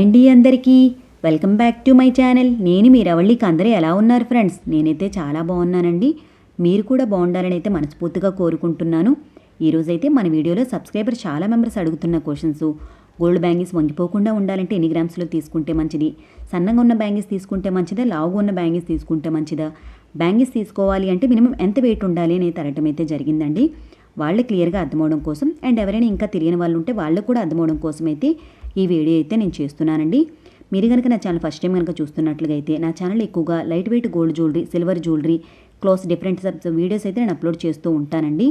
అండి అందరికీ. Welcome back to my channel. నేను మీ రవళికి అందరూ ఎలా ఉన్నారు ఫ్రెండ్స్? నేనైతే చాలా బాగున్నానండి. మీరు కూడా బాగుండాలని అయితే మనస్ఫూర్తిగా కోరుకుంటున్నాను. ఈరోజైతే మన వీడియోలో సబ్స్క్రైబర్ చాలా మెంబర్స్ అడుగుతున్న క్వశ్చన్స్. గోల్డ్ బ్యాంగిల్స్ వంగిపోకుండా ఉండాలంటే ఎన్ని గ్రామ్స్లో తీసుకుంటే మంచిది? సన్నగా ఉన్న బ్యాంగిల్స్ తీసుకుంటే మంచిదా? లావుగా ఉన్న బ్యాంగిల్స్ తీసుకుంటే మంచిదా? బ్యాంగిల్స్ తీసుకోవాలి అంటే మినిమం ఎంత వెయిట్ ఉండాలి అనేది తరటం అయితే జరిగిందండి. వాళ్ళు క్లియర్గా అర్థమవడం కోసం అండ్ ఎవరైనా ఇంకా తెలియని వాళ్ళు ఉంటే వాళ్ళకు కూడా అర్థమవడం కోసం అయితే ఈ వీడియో అయితే నేను చేస్తున్నానండి. మీరు కనుక నా ఛానల్ ఫస్ట్ టైం కనుక చూస్తున్నట్లుగా అయితే నా ఛానల్ ఎక్కువగా light weight gold jewellery silver jewellery close different subs videos అయితే నేను అప్లోడ్ చేస్తూ ఉంటానండి.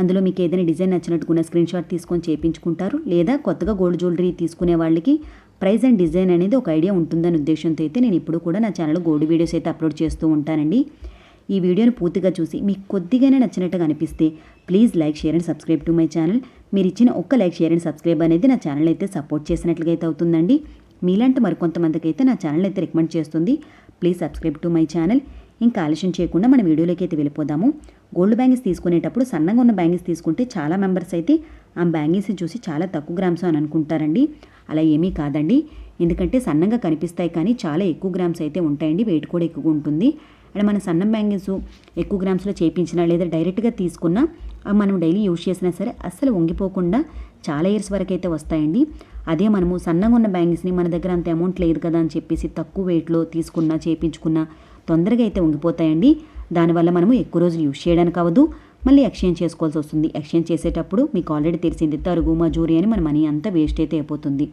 అందులో మీకు ఏదైనా డిజైన్ నచ్చినట్టుకున్న స్క్రీన్ షాట్ తీసుకొని చేయించుకుంటారు లేదా కొత్తగా గోల్డ్ జ్యువెలరీ తీసుకునే వాళ్ళకి ప్రైస్ అండ్ డిజైన్ అనేది ఒక ఐడియా ఉంటుందనే ఉద్దేశంతో అయితే నేను ఇప్పుడు కూడా నా ఛానల్ గోల్డ్ వీడియోస్ అయితే అప్లోడ్ చేస్తూ ఉంటానండి. ఈ వీడియోని పూర్తిగా చూసి మీకు కొద్దిగానే నచ్చినట్టుగా అనిపిస్తే please like share and subscribe to my channel. మీరు ఇచ్చిన ఒక్క లైక్ షేర్ అండ్ సబ్స్క్రైబ్ అనేది నా ఛానల్ అయితే సపోర్ట్ చేసినట్లుగా అయితే అవుతుందండి. మీలాంటి మరికొంతమందికి అయితే నా ఛానల్ అయితే రికమెండ్ చేస్తుంది. Please subscribe to my channel. ఇంకా ఆలస్యం చేయకుండా మన వీడియోలోకి అయితే వెళ్ళిపోదాము. గోల్డ్ బ్యాంగిల్స్ తీసుకునేటప్పుడు సన్నగా ఉన్న బ్యాంగిల్స్ తీసుకుంటే చాలా మెంబర్స్ అయితే ఆ బ్యాంగిల్స్ని చూసి చాలా తక్కువ గ్రామ్స్ అని అనుకుంటారండి. అలా ఏమీ కాదండి. ఎందుకంటే సన్నగా కనిపిస్తాయి కానీ చాలా ఎక్కువ గ్రామ్స్ అయితే ఉంటాయండి. వెయిట్ కూడా ఎక్కువ ఉంటుంది. అండ్ మన సన్నం బ్యాంగిల్స్ ఎక్కువ గ్రామ్స్లో చేయించినా లేదా డైరెక్ట్గా తీసుకున్నా మనం డైలీ యూజ్ చేసినా సరే అస్సలు వంగిపోకుండా చాలా ఇయర్స్ వరకు అయితే వస్తాయండి. అదే మనము సన్నగా ఉన్న బ్యాంగిల్స్ని మన దగ్గర అంత అమౌంట్ లేదు కదా అని చెప్పేసి తక్కువ వెయిట్లో తీసుకున్నా చేయించుకున్నా తొందరగా అయితే వంగిపోతాయండి. దానివల్ల మనము ఎక్కువ రోజులు యూజ్ చేయడానికి అవ్వదు. మళ్ళీ ఎక్స్చేంజ్ చేసుకోవాల్సి వస్తుంది. ఎక్స్చేంజ్ చేసేటప్పుడు మీకు ఆల్రెడీ తెలిసింది తరుగు మజూరి అని మన మనీ అంతా వేస్ట్ అయితే అయిపోతుంది.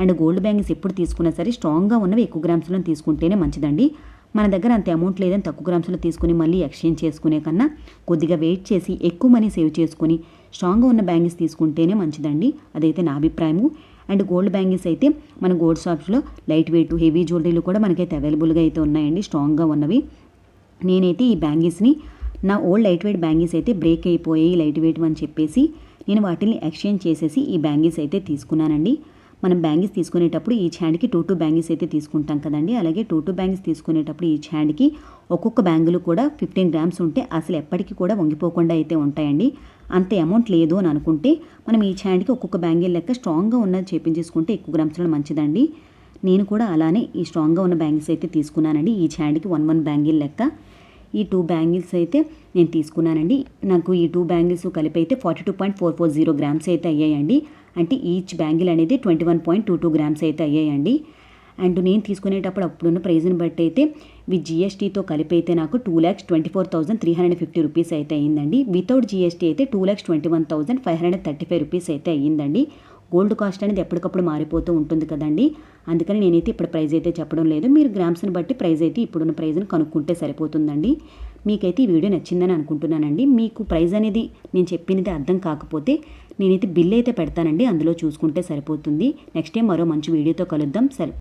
అండ్ గోల్డ్ బ్యాంగిల్స్ ఎప్పుడు తీసుకున్నా సరే స్ట్రాంగ్గా ఉన్నవి ఎక్కువ గ్రామ్స్లో తీసుకుంటేనే మంచిదండి. మన దగ్గర అంత అమౌంట్ లేదని తక్కువ గ్రామ్స్లో తీసుకుని మళ్ళీ ఎక్స్చేంజ్ చేసుకునే కన్నా కొద్దిగా వెయిట్ చేసి ఎక్కువ మనీ సేవ్ చేసుకుని స్ట్రాంగ్గా ఉన్న బ్యాంగిల్స్ తీసుకుంటేనే మంచిదండి. అదైతే నా అభిప్రాయము. అండ్ గోల్డ్ బ్యాంగిల్స్ అయితే మన గోల్డ్ షాప్స్లో లైట్ వెయిట్ హెవీ జ్యువెలరీలు కూడా మనకైతే అవైలబుల్గా అయితే ఉన్నాయండి. స్ట్రాంగ్గా ఉన్నవి. నేనైతే ఈ బ్యాంగిల్స్ని నా ఓల్డ్ లైట్ వెయిట్ బ్యాంగిల్స్ అయితే బ్రేక్ అయిపోయాయి లైట్ వెయిట్ అని చెప్పేసి నేను వాటిని ఎక్స్చేంజ్ చేసేసి ఈ బ్యాంగిల్స్ అయితే తీసుకున్నానండి. మనం బ్యాంగిల్స్ తీసుకునేటప్పుడు ఈచ్ హ్యాండ్కి టూ టూ బ్యాంగిల్స్ అయితే తీసుకుంటాం కదండి. అలాగే టూ టూ బ్యాంగిల్స్ తీసుకునేటప్పుడు ఈచ్ హ్యాండ్కి ఒక్కొక్క బ్యాంగులు కూడా ఫిఫ్టీన్ గ్రామ్స్ ఉంటే అసలు ఎప్పటికీ కూడా వంగిపోకుండా అయితే ఉంటాయండి. అంత అమౌంట్ లేదు అని అనుకుంటే మనం ఈచ్ హ్యాండ్కి ఒక్కొక్క బ్యాంగిల్ లెక్క స్ట్రాంగ్గా ఉన్నది చేపించేసుకుంటే ఎక్కువ గ్రామ్స్లో మంచిదండి. నేను కూడా అలానే ఈ స్ట్రాంగ్గా ఉన్న బ్యాంగిల్స్ అయితే తీసుకున్నానండి. ఈచ్ హ్యాండ్కి వన్ వన్ బ్యాంగిల్ లెక్క. ఈ టూ బ్యాంగిల్స్ అయితే నేను తీసుకున్నానండి. నాకు ఈ టూ బ్యాంగిల్స్ కలిపి అయితే forty two point four four zero grams అయితే అయ్యాయండి. అంటే ఈచ్ బ్యాంగిల్ అనేది twenty one point two two grams అయితే అయ్యాయండి. అండ్ నేను తీసుకునేటప్పుడు అప్పుడున్న ప్రైజ్ని బట్టి అయితే విత్ జిఎస్టీతో కలిపి అయితే నాకు two lakhs twenty four thousand three hundred fifty rupees అయితే అయ్యిందండి. వితౌట్ జిఎస్టీ అయితే two lakhs twenty one thousand five hundred thirty five rupees అయితే అయ్యిందండి. గోల్డ్ కాస్ట్ అనేది ఎప్పటికప్పుడు మారిపోతూ ఉంటుంది కదండి. అందుకని నేనైతే ఇప్పుడు ప్రైస్ అయితే చెప్పడం లేదు. మీరు గ్రామ్స్ని బట్టి ప్రైస్ అయితే ఇప్పుడున్న ప్రైజ్ని కనుక్కుంటే సరిపోతుందండి. మీకైతే ఈ వీడియో నచ్చిందని అనుకుంటున్నానండి. మీకు ప్రైజ్ అనేది నేను చెప్పినది అర్థం కాకపోతే నేనైతే బిల్ అయితే పెడతానండి. అందులో చూసుకుంటే సరిపోతుంది. నెక్స్ట్ టైం మరో మంచి వీడియోతో కలుద్దాం. సరే.